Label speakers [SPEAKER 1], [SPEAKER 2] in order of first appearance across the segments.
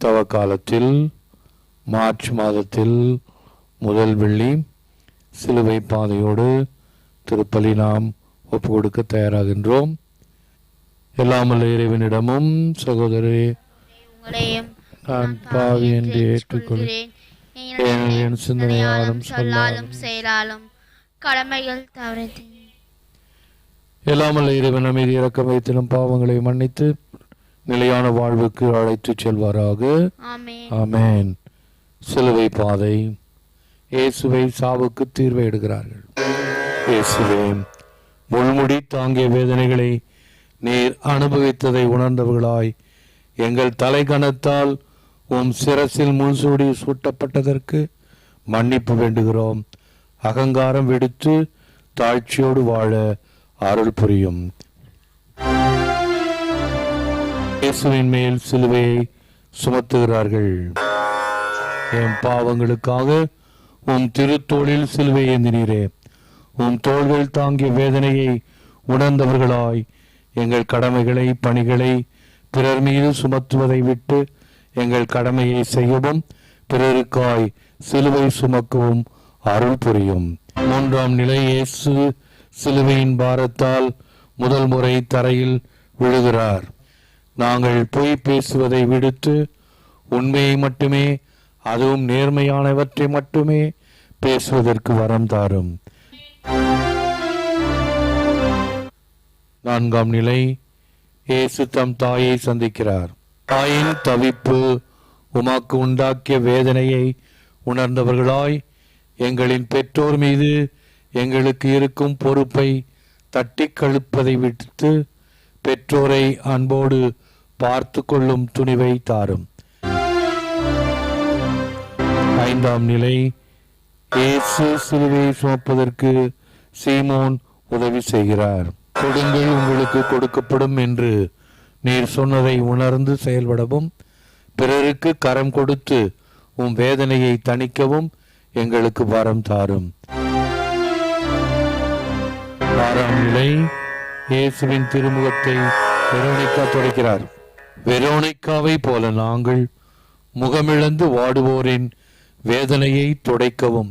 [SPEAKER 1] தவ காலத்தில் மார்ச் மாதத்தில் முதல் வெள்ளி சிலுவை பாதையோடு திருப்பலி நாம் ஒப்பு கொடுக்க தயாராகின்றோம். எல்லாமல்ல இறைவனிடமும்
[SPEAKER 2] சகோதரே
[SPEAKER 1] நான் பாவி என்று ஏற்றுக்கொள்கிறேன். என் சிந்தனையாலும்
[SPEAKER 2] சொல்லாலும் செயலாலும் கடமைகள் தவறது
[SPEAKER 1] எல்லாமல்ல இறைவன் மீது இறக்க வைத்திலும் பாவங்களை மன்னித்து நிலையான வாழ்வுக்கு அழைத்துச் செல்வாராக.
[SPEAKER 2] ஆமென்.
[SPEAKER 1] ஆமென். சிலுவை பாதை. இயேசுவை சாவுக்கு தீர்வை எடுக்கிறார்கள். இயேசுவே முள்முடி தாங்கிய வேதனைகளை நீர் அனுபவித்ததை உணர்ந்தவர்களாய் எங்கள் தலைகணத்தால் உம் சிரசில் முள்சூடி சூட்டப்பட்டதற்கு மன்னிப்பு வேண்டுகிறோம். அகங்காரம் விடுத்து தாழ்ச்சியோடு வாழ அருள் புரியும். இயேசுவின் மேல் சிலுவையை சுமத்துகிறார்கள். என் பாவங்களுக்காக உன் திருத்தோளில் சிலுவை ஏந்தினீரே. உன் தோள்கள் தாங்கிய வேதனையை உணர்ந்தவர்களாய் எங்கள் கடமைகளை பணிகளை பிறர் மீது சுமத்துவதை விட்டு எங்கள் கடமையை செய்யவும் பிறருக்காய் சிலுவை சுமக்கவும் அருள் புரியும். மூன்றாம் நிலை இயேசு சிலுவையின் பாரத்தால் முதல் முறை தரையில் விழுகிறார். நாங்கள் பொய் பேசுவதை விடுத்து உண்மையை மட்டுமே அதுவும் நேர்மையானவற்றை மட்டுமே பேசுவதற்கு வரம் தாரும். நான்காம் நிலை இயேசு தம் தாயை சந்திக்கிறார். தாயின் தவிப்பு உமாக்கு உண்டாக்கிய வேதனையை உணர்ந்தவர்களாய் எங்களின் பெற்றோர் மீது எங்களுக்கு இருக்கும் பொறுப்பை தட்டி கழுப்பதை விடுத்து பெற்றோரை அன்போடு பார்த்து கொள்ளும் துணிவை தாரும். ஐந்தாம் நிலை இயேசு சிலுவையை சுமப்பதற்கு சீமோன் உதவி செய்கிறார். கொடுங்கள் உங்களுக்கு கொடுக்கப்படும் என்று நீர் சொன்னதை உணர்ந்து செயல்படவும் பிறருக்கு கரம் கொடுத்து உன் வேதனையை தணிக்கவும் எங்களுக்கு வரம் தாரும். ஆறாம் நிலை இயேசுவின் திருமுகத்தை வெரோனிக்கா துடைக்கிறார். வெரோனிக்காவை போல நாங்கள் முகமிழந்து வாடுவோரின் வேதனையை துடைக்கவும்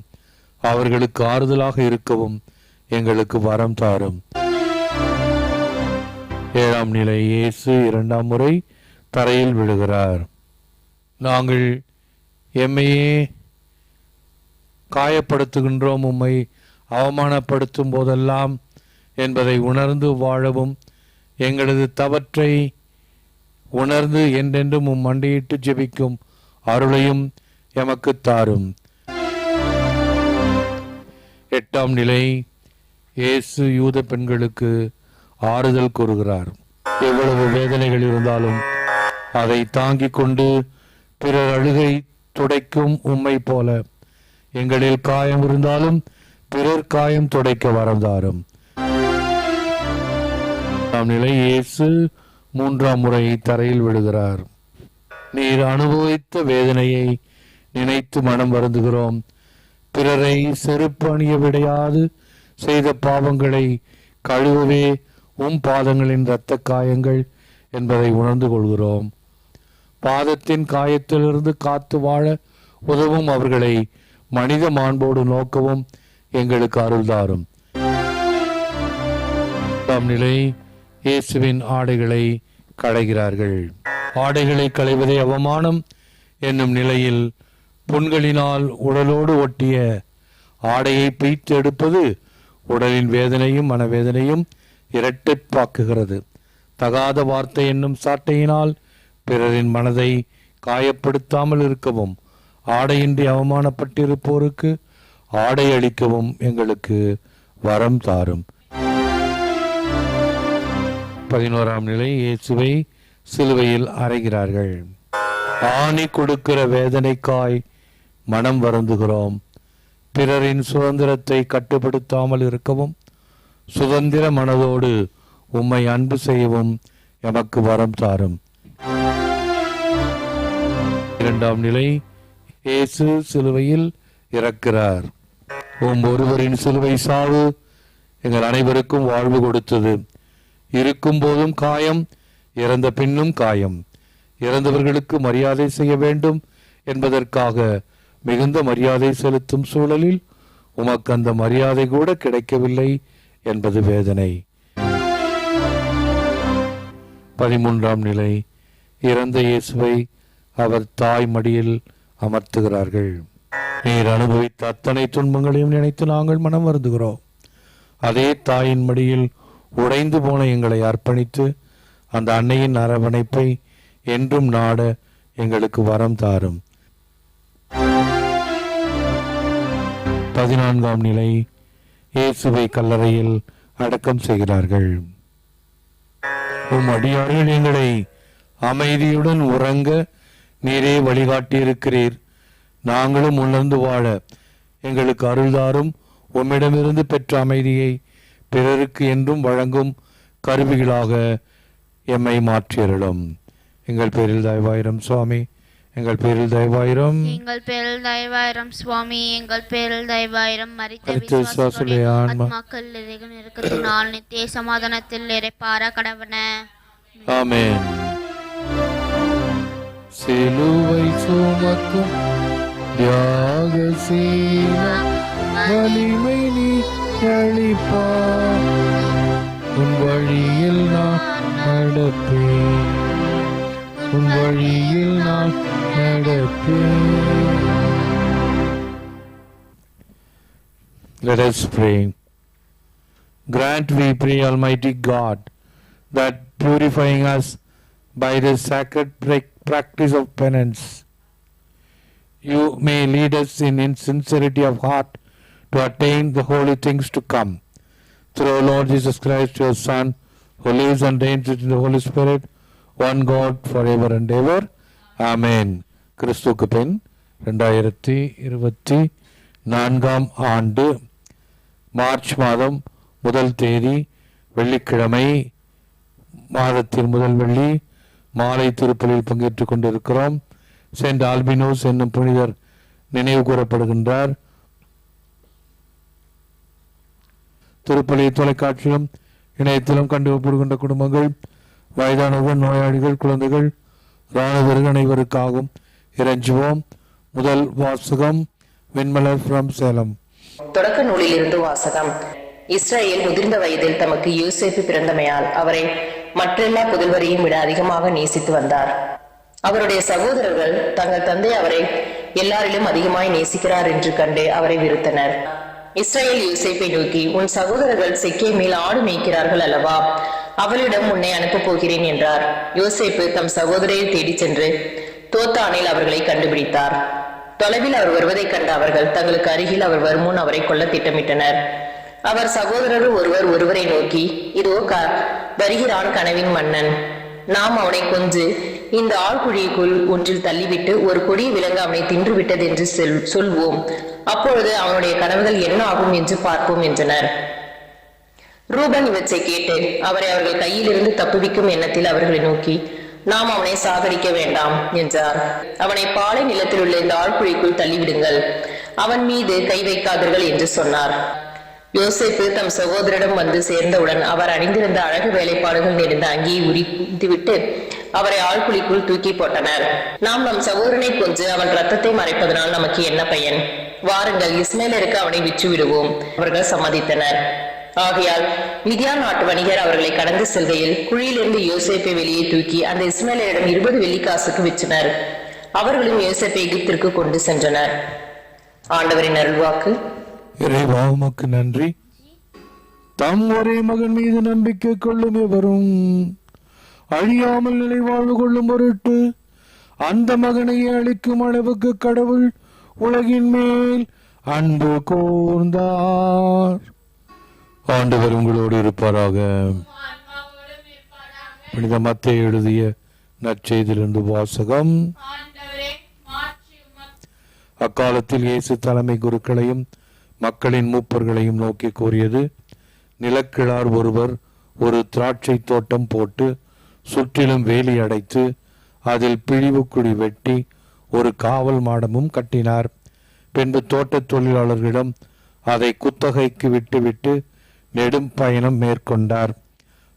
[SPEAKER 1] அவர்களுக்கு ஆறுதலாக இருக்கவும் எங்களுக்கு வரம் தாரும். ஏழாம் நிலை இயேசு இரண்டாம் முறை தரையில் விழுகிறார். நாங்கள் எம்மையே காயப்படுத்துகின்றோம் உம்மை அவமானப்படுத்தும் போதெல்லாம் என்பதை உணர்ந்து வாழவும் எங்களது தவற்றை உணர்ந்து என்றென்றும் உம் மண்டியிட்டு ஜெபிக்கும் அருளையும் எமக்கு தாரும். எட்டாம் நிலை இயேசு யூத பெண்களுக்கு ஆறுதல் கூறுகிறார். எவ்வளவு வேதனைகள் இருந்தாலும் அதை தாங்கிக் கொண்டு பிறர் அழுகை துடைக்கும் உம்மை போல எங்களில் காயம் இருந்தாலும் பிறர் காயம் துடைக்க வரந்தாரும். எட்டாம் நிலை இயேசு மூன்றாம் முறை தரையில் விழுகிறார். நீர் அனுபவித்த வேதனையை நினைத்து மனம் வருந்துகிறோம். பிறரை செருப்பு அணிய விடையாது. செய்த பாவங்களை கழுவவே உம் பாதங்களின் இரத்த காயங்கள் என்பதை உணர்ந்து கொள்கிறோம். பாதத்தின் காயத்திலிருந்து காத்து வாழ உதவும் அவர்களை மனித மாண்போடு நோக்கவும் எங்களுக்கு அருள்தாரும் நிலை இயேசுவின் ஆடைகளை களைகிறார்கள். ஆடைகளை களைவதே அவமானம் என்னும் நிலையில் புண்களினால் உடலோடு ஒட்டிய ஆடையை பீத்து எடுப்பது உடலின் வேதனையும் மனவேதனையும் இரட்டிப்பாக்குகிறது. தகாத வார்த்தை என்னும் சாட்டையினால் பிறரின் மனதை காயப்படுத்தாமல் இருக்கவும் ஆடையின்றி அவமானப்பட்டிருப்போருக்கு ஆடை அளிக்கவும் எங்களுக்கு வரம் தாரும். பதினோராம் நிலை இயேசுவை சிலுவையில் அறைகிறார்கள். ஆணி கொடுக்கிற வேதனைக்காய் மனம் வருந்துகிறோம். பிறரின் சுதந்திரத்தை கட்டுப்படுத்தாமல் இருக்கவும் சுதந்திர மனதோடு உம்மை அன்பு செய்யவும் எமக்கு வரம் தாரும். இரண்டாம் நிலை இயேசு சிலுவையில் இறக்கிறார். உம் ஒருவரின் சிலுவை சாவு எங்கள் அனைவருக்கும் வாழ்வு கொடுத்தது. இருக்கும் போதும் காயம் இறந்த பின்னும் காயம். இறந்தவர்களுக்கு மரியாதை செய்ய வேண்டும் என்பதற்காக மிகுந்த மரியாதை செலுத்தும் சூழலில் உமக்கு அந்த மரியாதை கூட கிடைக்கவில்லை என்பது வேதனை. பதிமூன்றாம் நிலை. இறந்த இயேசுவை அவர் தாய் மடியில் அமர்த்துகிறார்கள். நீர் அனுபவித்த அத்தனை துன்பங்களையும் நினைத்து நாங்கள் மனம் வருந்துகிறோம். அதே தாயின் மடியில் உடைந்து போன எங்களை அர்ப்பணித்து அந்த அன்னையின் அரவணைப்பை என்றும் நாட எங்களுக்கு வரம் தாரும். பதினான்காம் நிலை இயேசுவை கல்லறையில் அடக்கம் செய்கிறார்கள். உம் அடியார்கள் எங்களை அமைதியுடன் உறங்க நீரே வழிகாட்டியிருக்கிறீர். நாங்களும் உணர்ந்து வாழ எங்களுக்கு அருள்தாரும் உம்மிடமிருந்து பெற்ற அமைதியை பிறருக்கு என்றும் வழங்கும் கருவிகளாக எம்மை மாற்றியருளும். எங்கள் பேரில் தயவாயிரம் சுவாமி. எங்கள் பேரில் தயவாயிரம்.
[SPEAKER 2] எங்கள் பேரில் தயவாயிரம் சுவாமி. எங்கள் பேரில் தயவாயிரம் மரித்த
[SPEAKER 1] மரித்த
[SPEAKER 2] விசுவாசிகளுடைய
[SPEAKER 1] விசுவாசிகளுடைய ஆன்மா.
[SPEAKER 2] ஆத்மாக்கள் இறைவன் இருக்கத்தினால் நித்திய சமாதானத்தில் இறைப்பார கடவன
[SPEAKER 1] ஆமென். சிலுவை சுமக்கும் தியாக சீனா வலிமை நீ அளிப்பார் உன் வழியில் நான் நடப்பேன் உன் வழியில் நான் நடப்பேன் Let us pray. Grant, we pray, Almighty God, that purifying us by the sacred pra- practice of penance, you may lead us in, in sincerity of heart to attain the holy things to come. Through our Lord Jesus Christ, your Son, who lives and reigns in the Holy Spirit, one God forever and ever. Amen. கிறிஸ்துக்கு பின் ரெண்டாயிரத்தி இருபத்தி நான்காம் ஆண்டு March மாதம் முதல் தேதி வெள்ளிக்கிழமை மாதத்தின் முதல் வெள்ளி மாலை திருப்பலில் பங்கேற்றுக் கொண்டிருக்கிறோம் சென்ட் ஆல்பினோஸ் என்னும் புனிதர் நினைவு கூறப்படுகின்றார் திருப்பலி தொலைக்காட்சியிலும் இணையத்திலும் கண்டு குடும்பங்கள் வயதானவர்கள் நோயாளிகள் குழந்தைகள் இராணுவர்கள் அனைவருக்காகவும் இறைஞ்சுவோம். முதல் வாசகம் வெண்மலர் ஃப்ரம் சேலம்.
[SPEAKER 3] தொடக்க நூலில் இருந்து வாசகம். இஸ்ரேல் முதிர்ந்த வயதில் தமக்கு யூசேப்பு பிறந்தமையால் அவரை மற்றெல்லா புதல்வரையும் விட அதிகமாக நேசித்து வந்தார். அவருடைய சகோதரர்கள் தங்கள் தந்தை அவரை எல்லாரிலும் அதிகமாய் நேசிக்கிறார் என்று கண்டு அவரை விருத்தனர் இஸ்ரேல் யோசேப்பை நோக்கி உன் சகோதரர்கள் செக்கே மேல் ஆடு மேய்க்கிறார்கள் அல்லவா? அவளிடம் உன்னை அனுப்பப் போகிறேன் என்றார். யோசேப்பு தம் சகோதரையை தேடிச் சென்று தோத்தானில் அவர்களை கண்டுபிடித்தார். தொலைவில் அவர் வருவதைக் கண்ட அவர்கள் தங்களுக்கு அருகில் அவர் வருமுன் அவரை கொல்ல திட்டமிட்டனர். அவர் சகோதரர் ஒருவர் ஒருவரை நோக்கி இதோ க வருகிறான் கனவின் மன்னன். நாம் அவனை கொன்று இந்த ஆழ்குழிக்குள் ஒன்றில் தள்ளிவிட்டு ஒரு கொடிய விலங்கு அவனை தின்றுவிட்டது என்று செல் சொல்வோம். அப்பொழுது அவனுடைய கனவுகள் என்ன ஆகும் என்று பார்ப்போம் என்றனர். ரூபன் இவற்றை கேட்டு அவரை அவர்கள் கையிலிருந்து தப்புவிக்கும் எண்ணத்தில் அவர்களை நோக்கி நாம் அவனை சாகடிக்க வேண்டாம் என்றார். அவனை பாலை நிலத்தில் உள்ள இந்த ஆழ்குழிக்குள் தள்ளிவிடுங்கள். அவன் மீது கை வைக்காதீர்கள் என்று சொன்னார். யோசேப்பு தம் சகோதரிடம் வந்து சேர்ந்தவுடன் அவர் அணிந்திருந்த அழகு வேலைப்பாடுகள் நிறைந்த அங்கியை உரித்துவிட்டு அவரை ஆழ்குழிக்குள் தூக்கி போட்டனர். நாம் நம் சகோதரனை கொன்று அவன் ரத்தத்தை மறைப்பதனால் நமக்கு என்ன பயன்? வாருங்கள் இஸ்மேலருக்கு அவனை விற்று விடுவோம் அவர்கள் சம்மதித்தனர். ஆகையால் மிதியான் நாட்டு வணிகர் அவர்களை கடந்து செல்கையில் குழியிலிருந்து யோசேப்பை வெளியே தூக்கி அந்த இஸ்மேலரிடம் இருபது வெள்ளிக்காசுக்கு விற்றனர். அவர்களும் யோசேப்பை எகிப்திற்கு கொண்டு சென்றனர். ஆண்டவரின் அருள்வாக்கு.
[SPEAKER 1] இறைவா உமக்கு நன்றி. தம் ஒரே மகன் மீது நம்பிக்கை கொள்ளும் எவரும் அழியாமல் நிலை வாழ்வு கொள்ளும் பொருட்டு அந்த மகனையே அளிக்கும் அளவுக்கு கடவுள் உலகின் மேல் அன்பு கூர்ந்தார். ஆண்டவர் உங்களோடு இருப்பாராக. புனித மத்தேயு எழுதிய நற்செய்திலிருந்து வாசகம். அக்காலத்தில் இயேசு தலைமை குருக்களையும் மக்களின் மூப்பர்களையும் நோக்கி கூறியது நிலக்கிழார் ஒருவர் ஒரு திராட்சை தோட்டம் போட்டு சுற்றிலும் வேலி அடைத்து அதில் பிழிவுக்குழி வெட்டி ஒரு காவல் மாடமும் கட்டினார். பின்பு தோட்டத் தொழிலாளர்களிடம் அதை குத்தகைக்கு விட்டுவிட்டு நெடும் பயணம் மேற்கொண்டார்.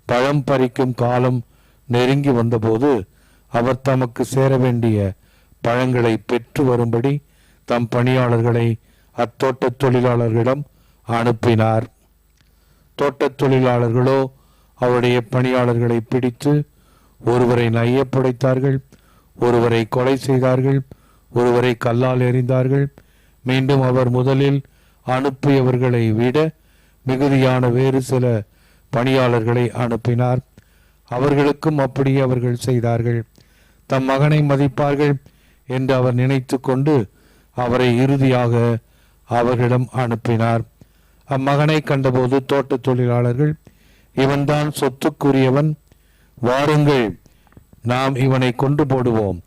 [SPEAKER 1] பழம் பறிக்கும் காலம் நெருங்கி வந்தபோது அவர் தமக்கு சேர வேண்டிய பழங்களை பெற்று வரும்படி தம் பணியாளர்களை அத்தோட்டத் தொழிலாளர்களிடம் அனுப்பினார். தோட்டத் தொழிலாளர்களோ அவருடைய பணியாளர்களை பிடித்து ஒருவரை நையப்படைத்தார்கள் ஒருவரை கொலை செய்தார்கள் ஒருவரை கல்லால் எறிந்தார்கள். மீண்டும் அவர் முதலில் அனுப்பியவர்களை விட மிகுதியான வேறு சில பணியாளர்களை அனுப்பினார். அவர்களுக்கும் அப்படி அவர்கள் செய்தார்கள். தம் மகனை மதிப்பார்கள் என்று அவர் நினைத்து கொண்டு அவரை இறுதியாக அவர்களிடம் அனுப்பினார். அம்மகனை கண்டபோது தோட்ட தொழிலாளர்கள் இவன்தான் சொத்துக்குரியவன் வாருங்கள் நாம் இவனை கொண்டு போடுவோம்.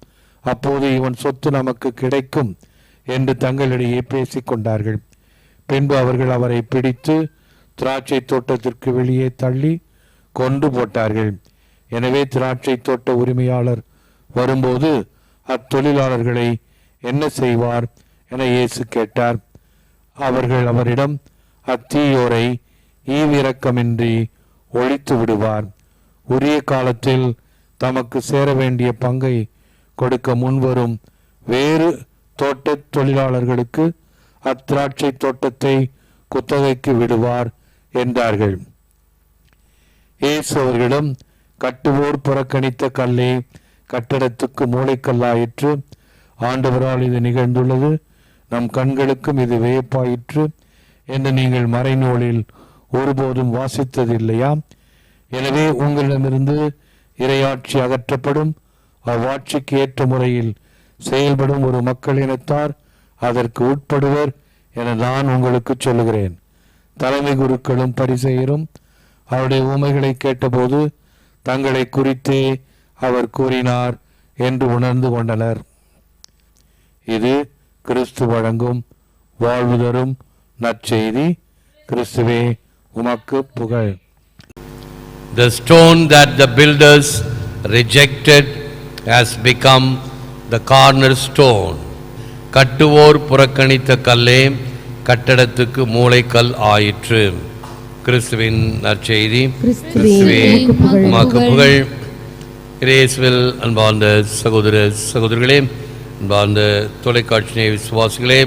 [SPEAKER 1] அப்போது இவன் சொத்து நமக்கு கிடைக்கும் என்று தங்களிடையே பேசிக்கொண்டார்கள் பின்பு அவர்கள் அவரை பிடித்து திராட்சை தோட்டத்திற்கு வெளியே தள்ளி கொண்டு போட்டார்கள். எனவே திராட்சை தோட்ட உரிமையாளர் வரும்போது அத்தொழிலாளர்களை என்ன செய்வார் என இயேசு கேட்டார். அவர்கள் அவரிடம் அத்தீயோரை ஈவிரக்கமின்றி ஒழித்து விடுவார். உரிய காலத்தில் தமக்கு சேர வேண்டிய பங்கை கொடுக்க முன்வரும் வேறு தோட்டத் தொழிலாளர்களுக்கு அத்திராட்சை தோட்டத்தை குத்தகைக்கு விடுவார் என்றார்கள். இயேசு அவர்களிடம் கட்டுவோர் புறக்கணித்த கல்லே கட்டடத்துக்கு மூளைக்கல்லாயிற்று ஆண்டவரால் இது நிகழ்ந்துள்ளது. நம் கண்களுக்கும் இது வியப்பாயிற்று என்று நீங்கள் மறைநூலில் ஒருபோதும் வாசித்ததில்லையா? எனவே உங்களிடமிருந்து இரையாட்சி அகற்றப்படும் அவ்வாட்சிக்கு ஏற்ற முறையில் செயல்படும் ஒரு மக்களினத்தார் அதற்கு உட்படுவர் என நான் உங்களுக்கு சொல்லுகிறேன். தலைமை குருக்களும் பரிசெயரும் அவருடைய உமைகளை கேட்டபோது தங்களை குறித்தே அவர் கூறினார் என்று உணர்ந்து கொண்டனர். இது கிறிஸ்து வழங்கும் வாழ்வு தரும் நற்செய்தி கிறிஸ்துவே உமக்கு புகழ்
[SPEAKER 4] The stone that the builders rejected has become the cornerstone. கட்டுவோர் புறக்கணித்த கல்லே கட்டடத்துக்கு மூளைக்கல் ஆயிற்று கிறிஸ்துவின் நற்செய்தி
[SPEAKER 5] கிறிஸ்துவே, உமக்கு புகழ்.
[SPEAKER 4] இயேசுவில் அன்பார்ந்த சகோதர சகோதரிகளே அன்பார்ந்த தொலைக்காட்சி விசுவாசிகளே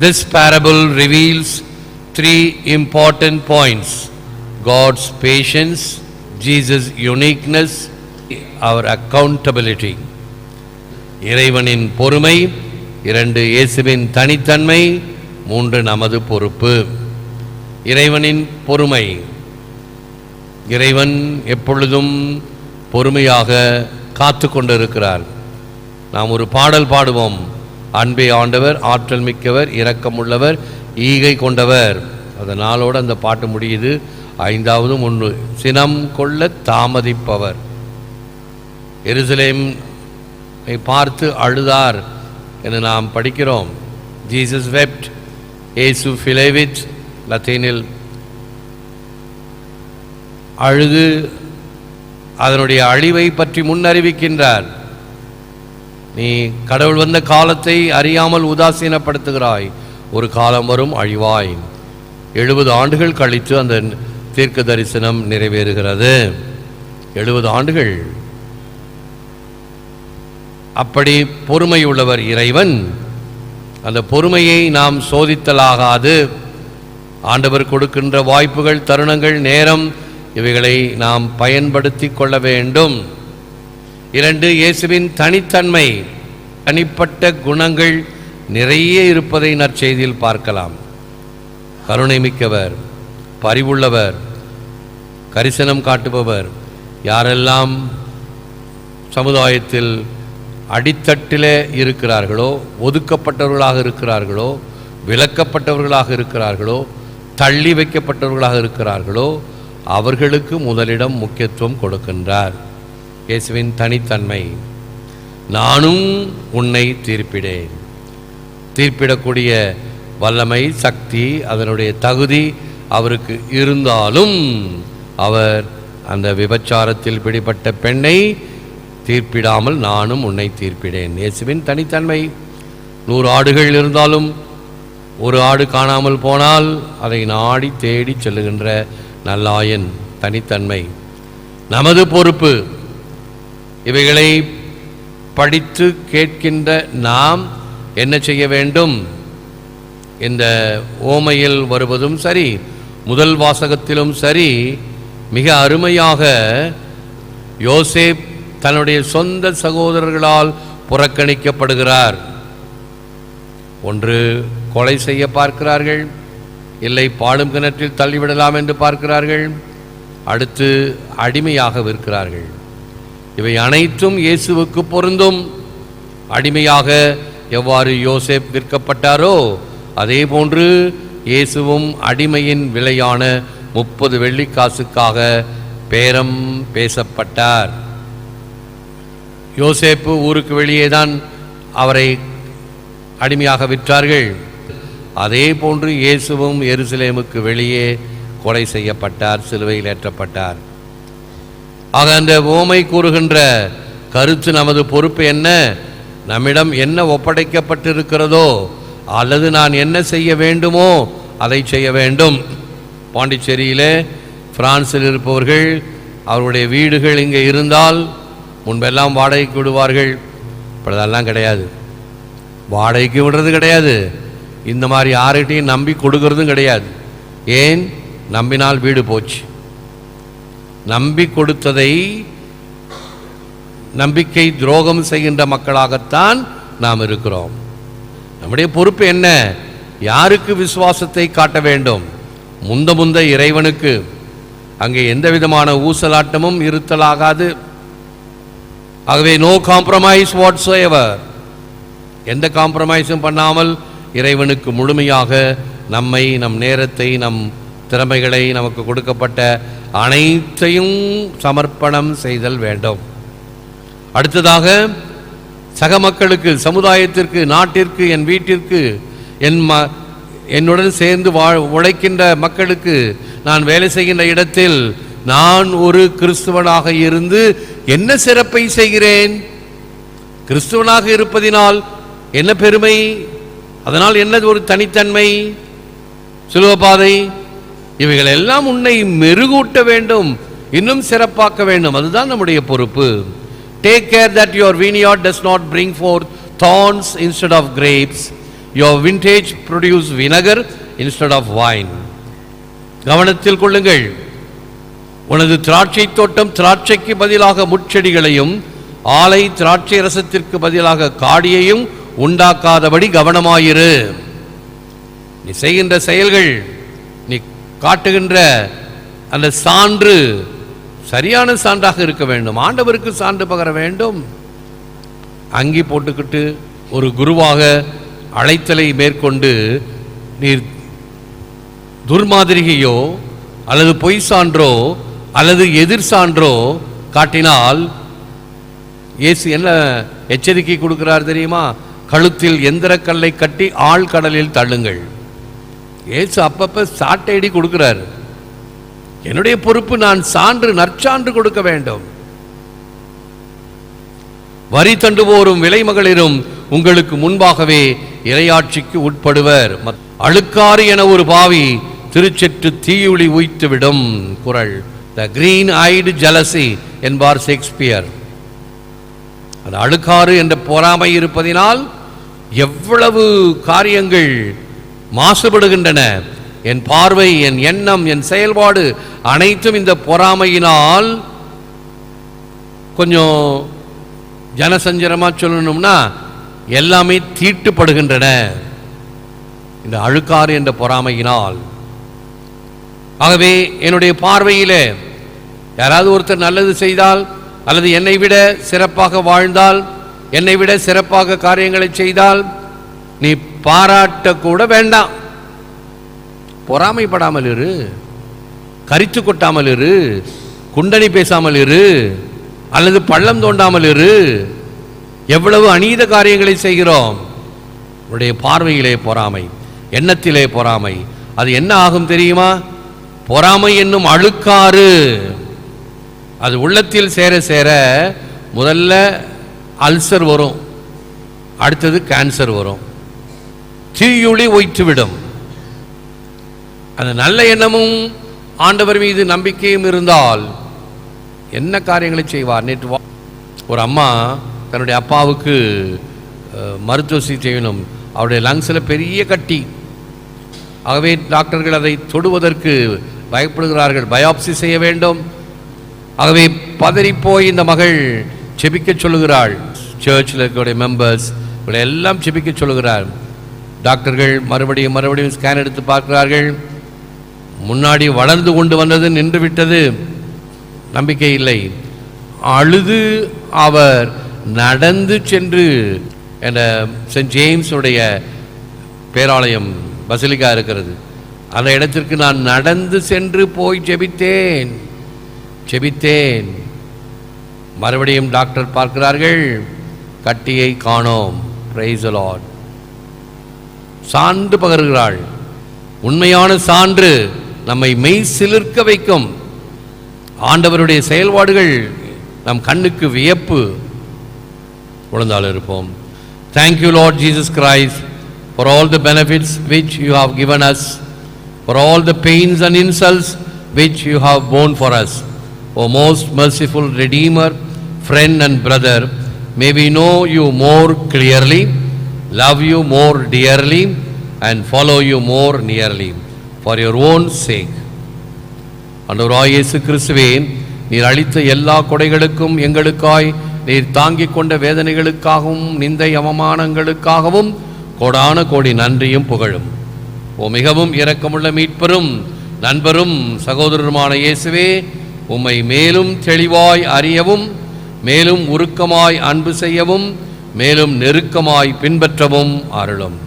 [SPEAKER 4] this parable reveals three important points God's patience Jesus uniqueness our accountability இறைவனின் பொறுமை இரண்டு இயேசுவின் தனித்தன்மை மூன்று நமது பொறுப்பு. இறைவனின் பொறுமை. இறைவன் எப்பொழுதும் பொறுமையாக காத்து கொண்டிருக்கிறார் நாம் ஒரு பாடல் பாடுவோம். அன்பே ஆண்டவர் ஆற்றல் மிக்கவர் இரக்கமுள்ளவர் ஈகை கொண்டவர். அதனாலோடு அந்த பாட்டு முடியுது. ஐந்தாவது ஒன்று. சினம் கொள்ள தாமதிப்பவர். எருசலேம் பார்த்து அழுதார் என்று நாம் படிக்கிறோம். ஜீசஸ் வெப்ட் ஏசு ஃபிலேவிட் லத்தீனில் அழுது அதனுடைய அழிவை பற்றி முன்னறிவிக்கின்றார். நீ கடவுள் வந்த காலத்தை அறியாமல் உதாசீனப்படுத்துகிறாய். ஒரு காலம் வரும் அழிவாய். எழுபது ஆண்டுகள் கழித்து அந்த தீர்க்க தரிசனம் நிறைவேறுகிறது. எழுபது ஆண்டுகள். அப்படி பொறுமையுள்ளவர் இறைவன். அந்த பொறுமையை நாம் சோதித்தலாகாது. ஆண்டவர் கொடுக்கின்ற வாய்ப்புகள் தருணங்கள் நேரம் இவைகளை நாம் பயன்படுத்தி கொள்ள வேண்டும். இரண்டு இயேசுவின் தனித்தன்மை தனிப்பட்ட குணங்கள் நிறைய இருப்பதை நற்செய்தியில் பார்க்கலாம். கருணை மிக்கவர் பரிவுள்ளவர் கரிசனம் காட்டுபவர் யாரெல்லாம் சமுதாயத்தில் அடித்தட்டிலே இருக்கிறார்களோ ஒதுக்கப்பட்டவர்களாக இருக்கிறார்களோ விலக்கப்பட்டவர்களாக இருக்கிறார்களோ தள்ளி வைக்கப்பட்டவர்களாக இருக்கிறார்களோ அவர்களுக்கு முதலிடம் முக்கியத்துவம் கொடுக்கின்றார். இயேசுவின் தனித்தன்மை. நானும் உன்னை தீர்ப்பிடேன். தீர்ப்பிடக்கூடிய வல்லமை சக்தி அதனுடைய தகுதி அவருக்கு இருந்தாலும் அவர் அந்த விபச்சாரத்தில் பிடிபட்ட பெண்ணை தீர்ப்பிடாமல் நானும் உன்னை தீர்ப்பிடேன். இயேசுவின் தனித்தன்மை. நூறு ஆடுகள் இருந்தாலும் ஒரு ஆடு காணாமல் போனால் அதை நாடி தேடி செல்லுகின்ற நல்லாயன் தனித்தன்மை. நமது பொறுப்பு இவைகளை படித்து கேட்கின்ற நாம் என்ன செய்ய வேண்டும்? இந்த ஓமையில் வருவதும் சரி முதல் வாசகத்திலும் சரி மிக அருமையாக யோசேப் தன்னுடைய சொந்த சகோதரர்களால் புறக்கணிக்கப்படுகிறார். ஒன்று கொலை செய்ய பார்க்கிறார்கள். இல்லை பாடும் கிணற்றில் தள்ளிவிடலாம் என்று பார்க்கிறார்கள். அடுத்து அடிமையாக விற்கிறார்கள். இவை அனைத்தும் இயேசுவுக்கு பொருந்தும். அடிமையாக எவ்வாறு யோசேப் விற்கப்பட்டாரோ அதே போன்று இயேசுவும் அடிமையின் விலையான முப்பது வெள்ளிக்காசுக்காக பேரம் பேசப்பட்டார். யோசேப்பு ஊருக்கு வெளியே தான் அவரை அடிமையாக விற்றார்கள். அதே போன்று இயேசுவும் எருசலேமுக்கு வெளியே கொலை செய்யப்பட்டார் சிலுவையில் ஏற்றப்பட்டார். ஆக அந்த ஓமை கூறுகின்ற கருத்து நமது பொறுப்பு என்ன? நம்மிடம் என்ன ஒப்படைக்கப்பட்டிருக்கிறதோ அல்லது நான் என்ன செய்ய வேண்டுமோ அதை செய்ய வேண்டும். பாண்டிச்சேரியிலே பிரான்சில் இருப்பவர்கள் அவருடைய வீடுகள் இங்கே இருந்தால் முன்பெல்லாம் வாடகைக்கு விடுவார்கள். இப்பொழுதெல்லாம் கிடையாது. வாடகைக்கு விடுறது கிடையாது. இந்த மாதிரி யார்கிட்டையும் நம்பி கொடுக்கறதும் கிடையாது. ஏன்? நம்பினால் வீடு போச்சு. நம்பி கொடுத்ததை நம்பிக்கை துரோகம் செய்கின்ற மக்களாகத்தான் நாம் இருக்கிறோம். நம்முடைய பொறுப்பு என்ன? யாருக்கு விசுவாசத்தை காட்ட வேண்டும்? முந்த முந்த இறைவனுக்கு. அங்கே எந்த விதமான ஊசலாட்டமும் இருத்தலாகாது. ஆகவே நோ காம்ப்ரமைஸ் வாட்ஸ் எவர் எந்த காம்ப்ரமைஸும் பண்ணாமல் இறைவனுக்கு முழுமையாக நம்மை நம் நேரத்தை நம் திறமைகளை நமக்கு கொடுக்கப்பட்ட அனைத்தையும் சமர்ப்பணம் செய்தல் வேண்டும். அடுத்ததாக சக மக்களுக்கு சமுதாயத்திற்கு நாட்டிற்கு என் வீட்டிற்கு என் ம என்னுடன் சேர்ந்து வா உழைக்கின்ற மக்களுக்கு நான் வேலை செய்கின்ற இடத்தில் நான் ஒரு கிறிஸ்துவனாக இருந்து என்ன சிறப்பை செய்கிறேன்? கிறிஸ்துவனாக இருப்பதினால் என்ன பெருமை? அதனால் என்ன ஒரு தனித்தன்மை? சிலுவபாதை இவைகள் எல்லாம் உன்னை மெருகூட்ட வேண்டும் இன்னும் சிறப்பாக்க வேண்டும். அதுதான் நம்முடைய பொறுப்பு. Take care that your vineyard does not bring forth thorns instead of grapes your vintage produce vinegar instead of wine கவனத்தில் கொள்ளுங்கள். உனது திராட்சை தோட்டம் திராட்சைக்கு பதிலாக முட்செடிகளையும் ஆலை திராட்சை ரசத்திற்கு பதிலாக காடியையும் உண்டாக்காதபடி கவனமாயிரு. நீ செய்கின்ற செயல்கள் காட்டுகின்ற அந்த சான்று சரியான சான்றாக இருக்க வேண்டும். ஆண்டவருக்கு சான்று பகர வேண்டும். அங்கி போட்டுக்கிட்டு ஒரு குருவாக அழைத்தலை மேற்கொண்டு நீர் துர்மாதிரிகையோ அல்லது பொய் சான்றோ அல்லது எதிர் சான்றோ காட்டினால் இயேசு என்ன எச்சரிக்கை கொடுக்கிறார் தெரியுமா? கழுத்தில் எந்திரக்கல்லை கட்டி ஆழ்கடலில் தள்ளுங்கள். ஏசு அப்பப்போ சாட்டையடி கொடுக்குறாரு. என்னுடைய பொறுப்பு நான் சான்று நற்சான்று கொடுக்க வேண்டும். வரி தண்டுவோரும் விலைமகளிரும் உங்களுக்கு முன்பாகவே இரையாட்சிக்கு உட்படுவர். மத்- அழுக்காறு என ஒரு பாவி திருச்செற்று தீயுளி உய்த்துவிடும் குரல். த கிரீன் ஐடு ஜலசி என்பார் ஷேக்ஸ்பியர். அது அழுக்காறு என்ற பொறாமை இருப்பதினால் எவ்வளவு காரியங்கள் மாசுபடுகின்றன. என் பார்வை என் எண்ணம் என் செயல்பாடு அனைத்தும் இந்த பொறாமையினால் கொஞ்சம் ஜனசஞ்சரமா சொல்லணும்னா எல்லாமே தீட்டுப்படுகின்றன. இந்த அழுக்காறு என்ற பொறாமையினால். ஆகவே என்னுடைய பார்வையிலே யாராவது ஒருத்தர் நல்லது செய்தால் அல்லது என்னை விட சிறப்பாக வாழ்ந்தால் என்னை விட சிறப்பாக காரியங்களை செய்தால் நீ பாராட்டக்கூட வேண்டாம். பொறாமைப்படாமல் இரு. கரித்து கொட்டாமல் இரு. குண்டனி பேசாமல் இரு. அல்லது பள்ளம் தோண்டாமல் இரு. எவ்வளவு அநீத காரியங்களை செய்கிறோம். உடைய பார்வையிலே பொறாமை எண்ணத்திலே பொறாமை. அது என்ன ஆகும் தெரியுமா? பொறாமை என்னும் அழுக்காறு. அது உள்ளத்தில் சேர சேர முதல்ல அல்சர் வரும். அடுத்தது கேன்சர் வரும். தீயுளி ஒய்த்துவிடும் அந்த நல்ல எண்ணமும் ஆண்டவர் மீது நம்பிக்கையும் இருந்தால் என்ன காரியங்களை செய்வார்? நேற்று வா- ஒரு அம்மா தன்னுடைய அப்பாவுக்கு மருத்துவ சிகிச்சை செய்யணும் அவருடைய லங்ஸில் பெரிய கட்டி. ஆகவே டாக்டர்கள் அதை தொடுவதற்கு பயப்படுகிறார்கள். பயாப்சி செய்ய வேண்டும். ஆகவே பதறிப்போய் இந்த மகள் செபிக்க சொல்லுகிறாள். சர்ச்சில் இருக்கக்கூடிய மெம்பர்ஸ் இவளை எல்லாம் செபிக்க சொல்லுகிறார். டாக்டர்கள் மறுபடியும் மறுபடியும் ஸ்கேன் எடுத்து பார்க்கிறார்கள். முன்னாடி வளர்ந்து கொண்டு வந்தது நின்றுவிட்டது நம்பிக்கை இல்லை. அழுது அவர் நடந்து சென்று என்ற சென்ட் ஜேம்ஸுடைய பேராலயம் பசிலிக்கா இருக்கிறது. அந்த இடத்திற்கு நான் நடந்து சென்று போய் ஜெபித்தேன். ஜெபித்தேன். மறுபடியும் டாக்டர் பார்க்கிறார்கள். கட்டியை காணோம். பிரைஸ் அலாட் சான்று பகர்கிறாள் உண்மையான சான்று நம்மை மெய் சிலிர்க்க வைக்கும் ஆண்டவருடைய செயல்பாடுகள் நம் கண்ணுக்கு வியப்பு உழந்தால் இருப்போம் thank you Lord Jesus Christ for all the benefits which you have given us for all the pains and insults which you have borne for us O most merciful redeemer friend and brother may we know you more clearly love you more dearly and follow you more nearly for your own sake. ஆண்டவராய் இயேசு கிறிஸ்துவே நீர் அளித்த எல்லா கொடைகளுக்கும் எங்களுக்காய் நீர் தாங்கிக் கொண்ட வேதனைகளுக்காகவும் நிந்தை அவமானங்களுக்காகவும் கோடான கோடி நன்றியும் புகழும். ஓ மிகவும் இரக்கமுள்ள மீட்பரும் நண்பரும் சகோதரருமான இயேசுவே உம்மை மேலும் தெளிவாய் அறியவும் மேலும் உருக்கமாய் அன்பு செய்யவும் மேலும் நெருக்கமாய் பின்பற்றவும் அருளும்.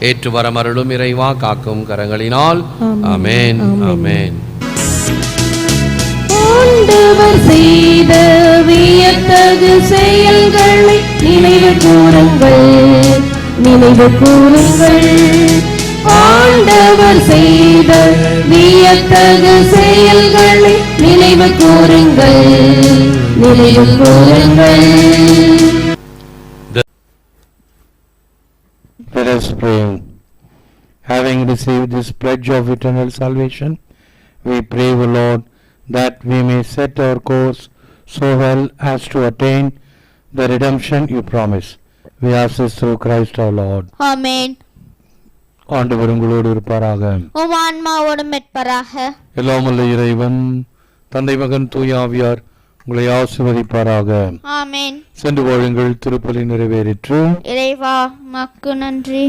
[SPEAKER 4] ஏற்று வரமருளும் இறைவா காக்கும் கரங்களினால். ஆமென்.
[SPEAKER 5] ஆண்டவர் செய்த வியத்தகு செயல்களை நினைவு கூறுங்கள். நினைவு கூறுங்கள். ஆண்டவர் செய்த வியத்தகு செயல்களை நினைவு கூறுங்கள். நினைவு கூறுங்கள்.
[SPEAKER 1] Let us pray. Having received this pledge of eternal salvation, we pray, O Lord, that we may set our course so well as to attain the redemption you promise. We ask this through Christ our Lord.
[SPEAKER 2] ஆமென்
[SPEAKER 1] ஆண்டவர் உங்களோடு இருப்பாராக
[SPEAKER 2] உம் ஆன்மாவோடும் மெட்பராக
[SPEAKER 1] எல்லாம் வல்ல இறைவன் தந்தை மகன் தூயாவியார் உங்களை ஆசிர்வதிப்பாராக
[SPEAKER 2] ஆமென்
[SPEAKER 1] சென்று வாழுங்கள் திருப்பலி நிறைவேறிற்று
[SPEAKER 2] இறைவா மக்கு நன்றி